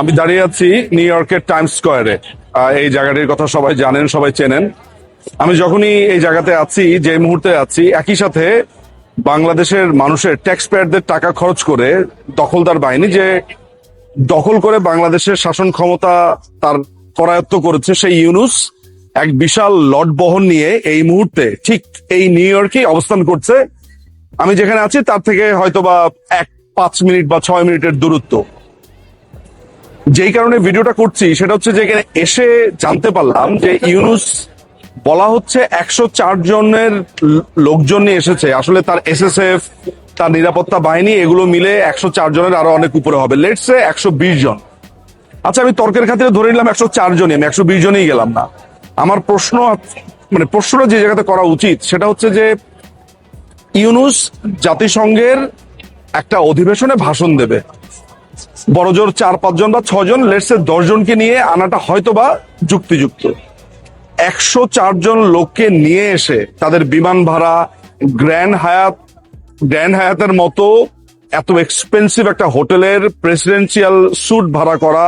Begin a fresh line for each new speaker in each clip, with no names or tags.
আমি দাঁড়িয়ে আছি নিউ ইয়র্কের টাইম স্কোয়ারে। এই জায়গাটির কথা সবাই জানেন, সবাই চেনেন। আমি যখনই এই জায়গাতে আছি, যে মুহূর্তে আছি, একই সাথে বাংলাদেশের মানুষের ট্যাক্স পেয়ারদের টাকা খরচ করে দখলদার বাহিনী যে দখল করে বাংলাদেশের শাসন ক্ষমতা তার করায়ত্ত করেছে, সেই ইউনুস এক বিশাল লট বহন নিয়ে এই মুহূর্তে ঠিক এই নিউ ইয়র্কে অবস্থান করছে। আমি যেখানে আছি, তার থেকে হয়তোবা এক পাঁচ মিনিট বা ছয় মিনিটের দূরত্ব। যেই কারণে ভিডিওটা করছি, সেটা হচ্ছে যে এখানে এসে জানতে পারলাম যে ইউনুস বলা হচ্ছে একশো চার জনের লোকজন নিয়ে এসেছে। আসলে তার এসএসএফ, তার নিরাপত্তা বাহিনী, এগুলো মিলে একশো চার জনের আরও অনেক উপরে হবে। লেটসে একশো বিশ জন। আচ্ছা আমি তর্কের খাতিরে ধরে নিলাম একশো চার জনই, আমি একশো বিশ জনই গেলাম না। আমার প্রশ্ন মানে প্রশ্নটা যে জায়গাতে করা উচিত, সেটা হচ্ছে যে ইউনুস জাতিসংঘের একটা অধিবেশনে ভাষণ দেবে। বড়জোর চার পাঁচজন বা ছজন লেটসে দশ জনকে নিয়ে আনাটা হয়তো বা যুক্তিযুক্ত। একশো চারজন লোককে নিয়ে এসে তাদের বিমান ভাড়া গ্র্যান্ড হায়াত গ্র্যান্ড হায়াতের মতো এত এক্সপেন্সিভ একটা হোটেলের প্রেসিডেন্সিয়াল স্যুট ভাড়া করা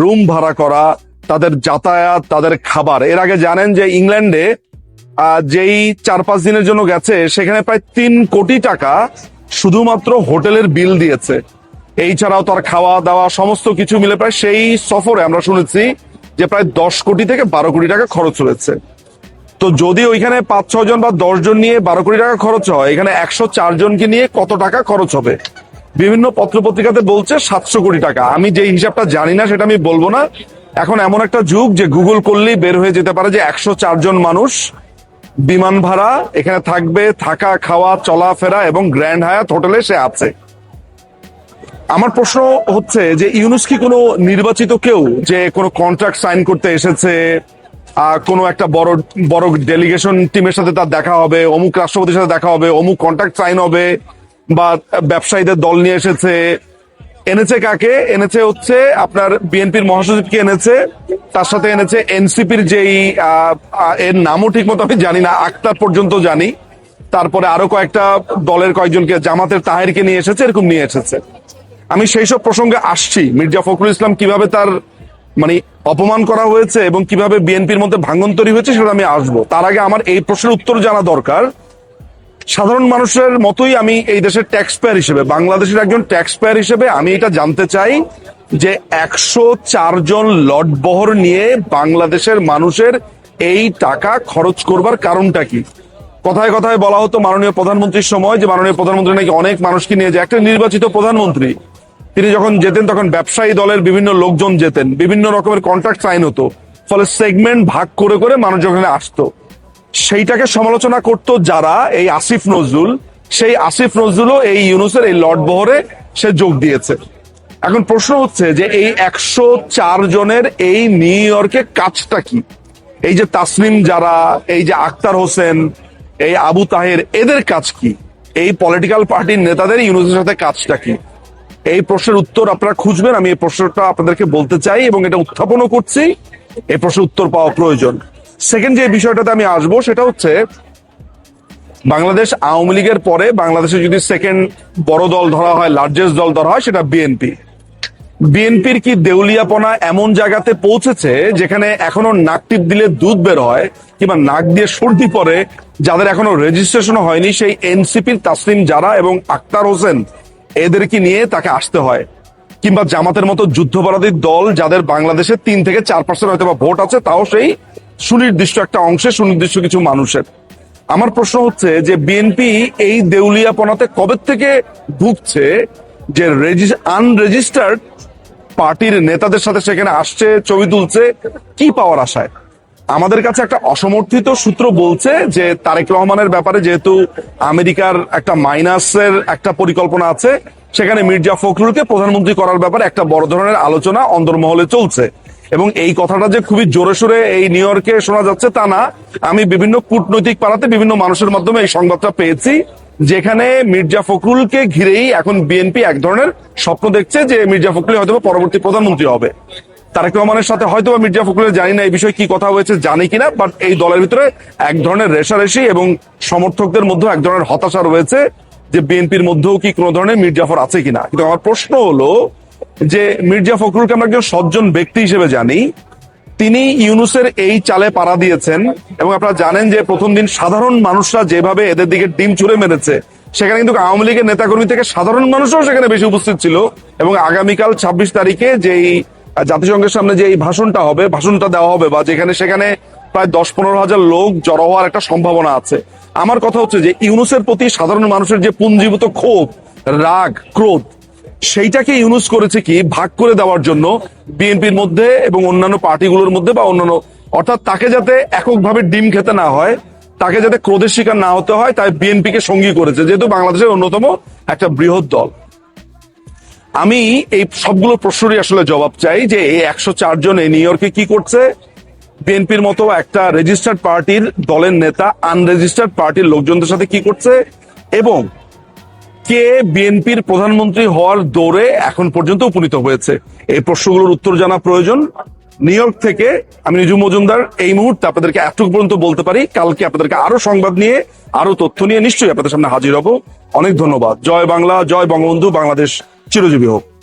রুম ভাড়া করা, তাদের যাতায়াত, তাদের খাবার। এর আগে জানেন যে ইংল্যান্ডে যেই চার, পাঁচ দিনের জন্য গেছে, সেখানে প্রায় তিন কোটি টাকা শুধুমাত্র হোটেলের বিল দিয়েছে। এই ছাড়াও তার খাওয়া দাওয়া সমস্ত কিছু মিলে প্রায় সেই সফরে আমরা শুনেছি যে প্রায় দশ কোটি থেকে বারো কোটি টাকা খরচ হয়েছে। তো যদি ওইখানে পাঁচ, ছয় জন বা দশ জন নিয়ে বারো কোটি টাকা খরচ হয়, এখানে একশো চার জনকে নিয়ে কত টাকা খরচ হবে? বিভিন্ন পত্রপত্রিকাতে বলছে সাতশো কোটি টাকা। আমি যে হিসাবটা জানি না, সেটা আমি বলব না। এখন এমন একটা যুগ যে গুগল করলেই বের হয়ে যেতে পারে যে একশো চার জন মানুষ বিমান ভাড়া, এখানে থাকবে, থাকা, খাওয়া, চলাফেরা এবং গ্র্যান্ড হায়াত হোটেলে সে আছে। আমার প্রশ্ন হচ্ছে যে ইউনুস কি কোনো নির্বাচিত কেউ যে কোনো কন্ট্রাক্ট সাইন করতে এসেছে কোনো একটা বড় বড় ডেলিগেশন টিমের সাথে তার দেখা হবে, অমুক রাষ্ট্রপতির সাথে দেখা হবে, অমুক কন্ট্রাক্ট সাইন হবে, বা ব্যবসায়ীদের দল নিয়ে এসেছে, এনেছে কাকে? এনেছে হচ্ছে আপনার বিএনপির মহাসচিবকে এনেছে, তার সাথে এনেছে এনসিপির যেই এর নামও ঠিক মতো আমি জানি না, আক্তার পর্যন্ত জানি, তারপরে আরও কয়েকটা দলের কয়েকজনকে, জামাতের তাহেরকে নিয়ে এসেছে, এরকম নিয়ে এসেছে। আমি সেই সব প্রসঙ্গে আসছি। মির্জা ফখরুল ইসলাম কীভাবে তার মানে অপমান করা হয়েছে এবং কীভাবে বিএনপির মধ্যে ভাঙ্গন তৈরি হয়েছে সেটা আমি আসব। তার আগে আমার এই প্রশ্নের উত্তর জানা দরকার। সাধারণ মানুষের মতোই আমি এই দেশের ট্যাক্স পেয়ার হিসেবে, বাংলাদেশের একজন ট্যাক্স পেয়ার হিসেবে আমি এটা জানতে চাই যে একশো জন লট বহর নিয়ে বাংলাদেশের মানুষের এই টাকা খরচ করবার কারণটা কি? কথায় কথায় বলা হতো মাননীয় প্রধানমন্ত্রীর সময় যে মাননীয় প্রধানমন্ত্রী নাকি অনেক মানুষকে নিয়ে যায়। একটা নির্বাচিত প্রধানমন্ত্রী তিনি যখন যেতেন, তখন ব্যবসায়ী দলের বিভিন্ন লোকজন যেতেন। বিভিন্ন রকমের কন্ট্রাক্ট সাইন হতো। ফলে সেগমেন্ট ভাগ করে করে মানুষ ওখানে আসতো। সেইটাকে সমালোচনা করত যারা এই আসিফ নজরুল। সেই আসিফ নজরুলও এই ইউনুসের এই লর্ড বহরে সে যোগ দিয়েছে। এখন প্রশ্ন হচ্ছে যে এই একশো চার জনের এই নিউ ইয়র্কে কাজটা কি? এই যে তাসনিম যারা, এই যে আক্তার হোসেন, এই আবু তাহের, এদের কাজ কি? এই পলিটিক্যাল পার্টির নেতাদের ইউনুসের সাথে কাজটা কি? এই প্রশ্নের উত্তর আপনারা খুঁজবেন, আমি এই প্রশ্নটা আপনাদেরকে বলতে চাই এবং এটা উত্থাপনও করছি। এই প্রশ্নের উত্তর পাওয়া প্রয়োজন। সেকেন্ড যে বিষয়টাতে আমি আসব, সেটা হচ্ছে, বাংলাদেশ আওয়ামী লীগের পরে বাংলাদেশে যদি সেকেন্ড বড় দল ধরা হয় লার্জেস্ট দল ধরা হয়, সেটা বিএনপি বিএনপির কি দেউলিয়াপনা এমন জায়গাতে পৌঁছেছে যেখানে এখনও নাক টিপ দিলে দুধ বের হয়, কিংবা নাক দিয়ে সর্দি পরে যাদের এখনও রেজিস্ট্রেশন হয়নি, সেই এনসিপির তাসলিম যারা এবং আক্তার হোসেন এদেরকে নিয়ে তাকে আসতে হয়। কিংবা জামাতের মতো যুদ্ধপরাধীর দল যাদের বাংলাদেশে তিন থেকে চার পার্সেন্ট হয়তো বা ভোট আছে, তাও সেই সুনির্দিষ্ট একটা অংশে সুনির্দিষ্ট কিছু মানুষের। আমার প্রশ্ন হচ্ছে যে বিএনপি এই দেউলিয়াপনাতে কবে থেকে ভুগছে যে আনরেজিস্টার্ড পার্টির নেতাদের সাথে সেখানে আসছে, ছবি তুলছে, কি পাওয়ার আশায়? আমাদের কাছে একটা অসমর্থিত সূত্র বলছে যে তারেক রহমানের ব্যাপারে যেহেতু আমেরিকার একটা মাইনাসের একটা পরিকল্পনা আছে, সেখানে মির্জা ফখরুলকে প্রধানমন্ত্রী করার ব্যাপারে একটা বড় ধরনের আলোচনা অন্দরমহলে চলছে। এবং এই কথাটা যে খুবই জোরে সোরে এই নিউ ইয়র্কে শোনা যাচ্ছে তা না। আমি বিভিন্ন কূটনৈতিক পাড়াতে বিভিন্ন মানুষের মাধ্যমে এই সংবাদটা পেয়েছি, যেখানে মির্জা ফখরুলকে ঘিরেই এখন বিএনপি এক ধরনের স্বপ্ন দেখছে যে মির্জা ফখরুল হয়তো পরবর্তী প্রধানমন্ত্রী হবে। তারেক রহমানের সাথে হয়তো বা মির্জা ফখরুলের জানি না এই বিষয়ে কি কথা হয়েছে, জানি কিনা বাট এই দলের ভিতরে এক ধরনের রেশারেশি এবং সমর্থকদের মধ্যে এক ধরনের হতাশা রয়েছে যে বিএনপির মধ্যেও কি কোনো ধরনের মির্জাফর আছে কিনা। কিন্তু আমার প্রশ্ন হলো যে মির্জা ফখরুলকে আমরা একজন সজ্জন ব্যক্তি হিসেবে জানি, তিনি ইউনুসের এই চালে পাড়া দিয়েছেন এবং আপনারা জানেন যে প্রথম দিন সাধারণ মানুষরা যেভাবে এদের দিকে ডিম ছুড়ে মেরেছে, সেখানে কিন্তু আওয়ামী লীগের নেতাকর্মী থেকে সাধারণ মানুষও সেখানে বেশি উপস্থিত ছিল এবং আগামীকাল ছাব্বিশ তারিখে যেই জাতিসংঘের সামনে যে এই ভাষণটা হবে, ভাষণটা দেওয়া হবে বা যেখানে সেখানে প্রায় দশ পনেরো হাজার লোক জড়ো হওয়ার একটা সম্ভাবনা আছে। আমার কথা হচ্ছে যে ইউনুসের প্রতি সাধারণ মানুষের যে পুঞ্জীভূত ক্ষোভ, রাগ, ক্রোধ, সেইটাকে ইউনুস করেছে কি? ভাগ করে দেওয়ার জন্য বিএনপির মধ্যে এবং অন্যান্য পার্টিগুলোর মধ্যে বা অন্যান্য, অর্থাৎ তাকে যাতে এককভাবে ডিম খেতে না হয়, তাকে যাতে ক্রোধের শিকার না হতে হয়, তাই বিএনপিকে সঙ্গী করেছে। যেহেতু বাংলাদেশের অন্যতম একটা বৃহৎ দল। আমি এই সবগুলো প্রশ্নেরই আসলে জবাব চাই যে এই একশো চার জন নিউ ইয়র্কে কি করছে? বিএনপির মতো একটা রেজিস্টার্ড পার্টির দলের নেতা আনরেজিস্টার্ড পার্টির লোকজনদের সাথে কি করছে? এবং কে বিএনপির প্রধানমন্ত্রী হওয়ার দৌড়ে এখন পর্যন্ত উপনীত হয়েছে? এই প্রশ্নগুলোর উত্তর জানা প্রয়োজন। নিউ ইয়র্ক থেকে আমি নিজু মজুমদার এই মুহূর্তে আপনাদেরকে এতটুকু পর্যন্ত বলতে পারি। কালকে আপনাদেরকে আরও সংবাদ নিয়ে, আরও তথ্য নিয়ে নিশ্চয়ই আপনাদের সামনে হাজির হব। অনেক ধন্যবাদ। জয় বাংলা, জয় বঙ্গবন্ধু, বাংলাদেশ। চিরজীবী হোক।